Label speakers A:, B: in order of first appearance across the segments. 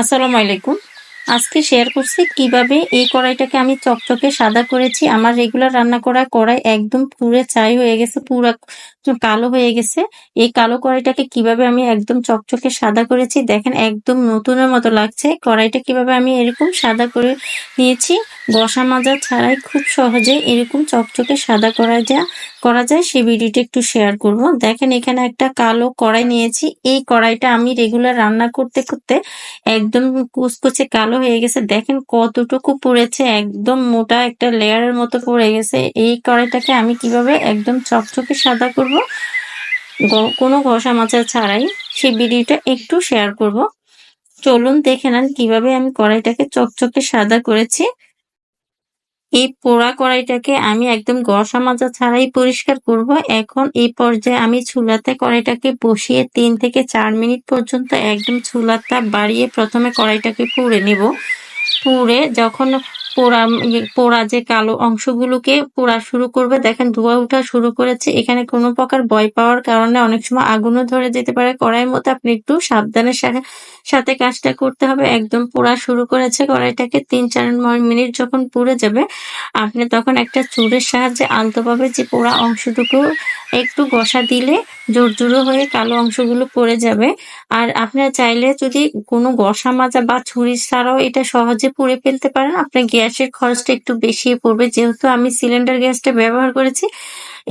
A: আসসালামু আলাইকুম। আজকে শেয়ার করছি কীভাবে এই কড়াইটাকে আমি চকচকে সাদা করেছি। আমার রেগুলার রান্না করা কড়াই একদম পুরে ছাই হয়ে গেছে, পুরা কালো হয়ে গেছে। এই কালো কড়াইটাকে কীভাবে আমি একদম চকচকে সাদা করেছি, দেখেন একদম নতুনের মতো লাগছে। কড়াইটা কীভাবে আমি এরকম সাদা করে নিয়েছি বসা মাজা ছাড়াই খুব সহজে এরকম চকচকে সাদা করা যা, করা যায়, সেই ভিডিওটা একটু শেয়ার করব। দেখেন, এখানে একটা কালো কড়াই নিয়েছি। এই কড়াইটা আমি রেগুলার রান্না করতে করতে একদম কুচকুচে কালো হয়ে গেছে। দেখেন, কতটুকু পড়েছে, একদম মোটা একটা লেয়ারের মতো পড়ে গেছে। এই কড়াইটাকে আমি কীভাবে একদম চকচকে সাদা করব কোনো ঘষা মাচা ছাড়াই, সেই ভিডিওটা একটু শেয়ার করব। চলুন দেখে নেন কীভাবে আমি কড়াইটাকে চকচকে সাদা করেছি। এই পোড়া কড়াইটাকে আমি একদম গসা মাজা ছাড়াই পরিষ্কার করব। এখন এই পর্যায়ে আমি ছুলাতে কড়াইটাকে বসিয়ে তিন থেকে চার মিনিট পর্যন্ত একদম চুলাটা বাড়িয়ে প্রথমে কড়াইটাকে পুড়ে নেব। পুড়ে যখন পোড়া পোড়া যে কালো অংশগুলোকে পোড়া শুরু করবে, দেখেন ধোয়া উঠা শুরু করেছে। এখানে কোনো প্রকার ভয় পাওয়ার কারণে অনেক সময় আগুনও ধরে যেতে পারে। কড়াইয়ের মতো আপনি একটু সাবধানের সাথে কাজটা করতে হবে। একদম পোড়া শুরু করেছে, কড়াইটাকে তিন, চার মিনিট যখন পুড়ে যাবে, আপনি তখন একটা চুরের সাহায্যে আলতোভাবে যে পোড়া অংশটুকু একটু ঘষা দিলে জোর জোরো হয়ে কালো অংশগুলো পড়ে যাবে। আর আপনারা চাইলে যদি কোনো গসা মাজা বা ছুরি ছাড়াও এটা সহজে পুড়ে ফেলতে পারেন, আপনার গ্যাসের খরচটা একটু বেশি পড়বে। যেহেতু আমি সিলিন্ডার গ্যাসটা ব্যবহার করেছি,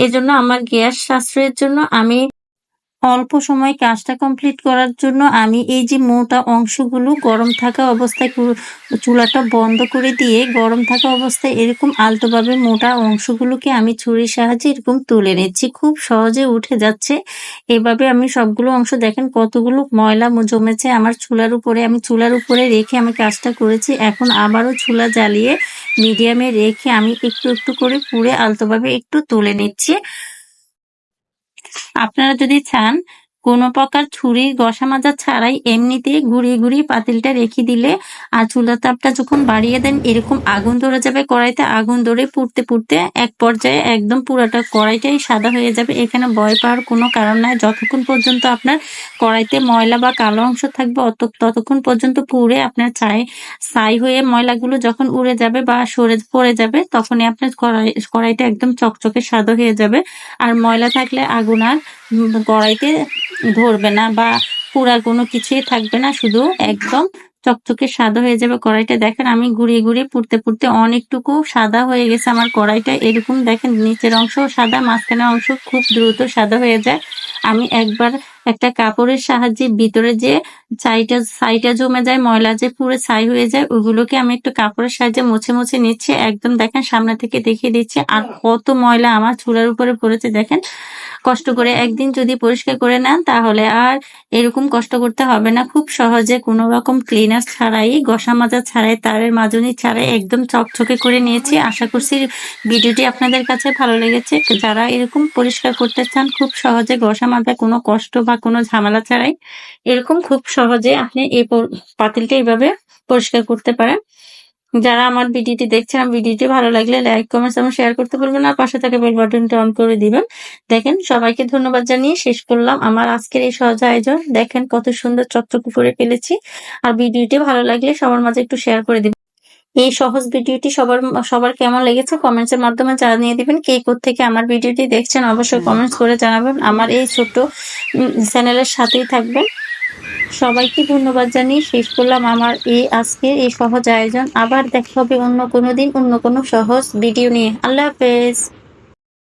A: এজন্য আমার গ্যাস সাশ্রয়ের জন্য আমি অল্প সময় কাজটা কমপ্লিট করার জন্য আমি এই যে মোটা অংশগুলো গরম থাকা অবস্থায় চুলাটা বন্ধ করে দিয়ে গরম থাকা অবস্থায় এরকম আলতোভাবে মোটা অংশগুলোকে আমি ছুরির সাহায্যে এরকম তুলে নিচ্ছি। খুব সহজে উঠে যাচ্ছে। এভাবে আমি সবগুলো অংশ দেখেন কতগুলো ময়লা জমেছে আমার চুলার উপরে। আমি চুলার উপরে রেখে আমি কাজটা করেছি। এখন আবারও চুলা জ্বালিয়ে মিডিয়ামে রেখে আমি একটু একটু করে পুড়ে আলতোভাবে একটু তুলে নিচ্ছি। আপনারা যদি চান কোনো প্রকার ছুরি, ঘষা মাজা ছাড়াই এমনিতে ঘুরিয়ে ঘুরিয়ে পাতিলটা রেখে দিলে আর চুলার তাপটা যখন বাড়িয়ে দেন, এরকম আগুন ধরে যাবে কড়াইতে, আগুন ধরে পুড়তে পুড়তে এক পর্যায়ে একদম পুরাটা কড়াইটাই সাদা হয়ে যাবে। এখানে ভয় পাওয়ার কোনো কারণ নাই। যতক্ষণ পর্যন্ত আপনার কড়াইতে ময়লা বা কালো অংশ থাকবে, অত, ততক্ষণ পর্যন্ত পুড়ে আপনার ছাই ছাই হয়ে ময়লাগুলো যখন উড়ে যাবে বা সরে, পড়ে যাবে, তখনই আপনার কড়াই, কড়াইটা একদম চকচকে সাদা হয়ে যাবে। আর ময়লা থাকলে আগুন আর কড়াইতে ধরবে না বা পুরা কোনো কিছুই থাকবে না, শুধু একদম চকচকে সাদা হয়ে যাবে কড়াইটা। দেখেন আমি ঘুরিয়ে ঘুরিয়ে পুড়তে পুড়তে অনেকটুকু সাদা হয়ে গেছে আমার কড়াইটা। এরকম দেখেন নিচের অংশ সাদা, মাঝখানের অংশ খুব দ্রুত সাদা হয়ে যায়। আমি একবার একটা কাপড়ের সাহায্যে ভিতরে যে ছাইটা ছাইটা জমে যায় ময়লা যে পুরো ছাই হয়ে যায় ওগুলোকে আমি একটু কাপড়ের সাহায্যে মুছে মুছে নিচ্ছি। একদম দেখেন সামনে থেকে দেখিয়ে দিচ্ছি। আর কত ময়লা আমার চুলার উপরে পড়েছে দেখেন। কষ্ট করে একদিন যদি পরিষ্কার করে নেন তাহলে আর এরকম কষ্ট করতে হবে না। খুব সহজে কোনো রকম ক্লিনার ছাড়াই গসা মাজা ছাড়াই তারের মাজনি ছাড়াই একদম চকচকে করে নিয়েছি। আশা করছি ভিডিওটি আপনাদের কাছে ভালো লেগেছে। যারা এরকম পরিষ্কার করতে চান খুব সহজে গসা মাজা কোনো কষ্ট বা কোনো ঝামেলা ছাড়াই এরকম খুব সহজে আপনি এই পাতিলটা এইভাবে পরিষ্কার করতে পারেন। যারা আমার ভিডিওটি দেখছেন ভিডিওটি ভালো লাগলে লাইক কমেন্টস এবং শেয়ার করতে বলবেন আর পাশে থাকা বেল বাটনটি অন করে দিবেন। দেখেন, সবাইকে ধন্যবাদ জানিয়ে শেষ করলাম আমার আজকের এই সহজ আয়োজন। দেখেন কত সুন্দর চকচক করে ফেলেছি। আর ভিডিওটি ভালো লাগলে সবার মাঝে একটু শেয়ার করে দিবেন। এই সহজ ভিডিওটি সবার সবার কেমন লেগেছে কমেন্টসের মাধ্যমে জানিয়ে দিবেন। কে থেকে আমার ভিডিওটি দেখছেন অবশ্যই কমেন্টস করে জানাবেন। আমার এই ছোট্ট চ্যানেলের সাথেই থাকবেন। সবাইকে ধন্যবাদ জানিয়ে শেষ করলাম আমার এই আজকে এই সহজ আয়োজন। আবার দেখা হবে অন্য কোনো দিন, অন্য কোনো সহজ ভিডিও নিয়ে। আল্লাহ হাফেজ।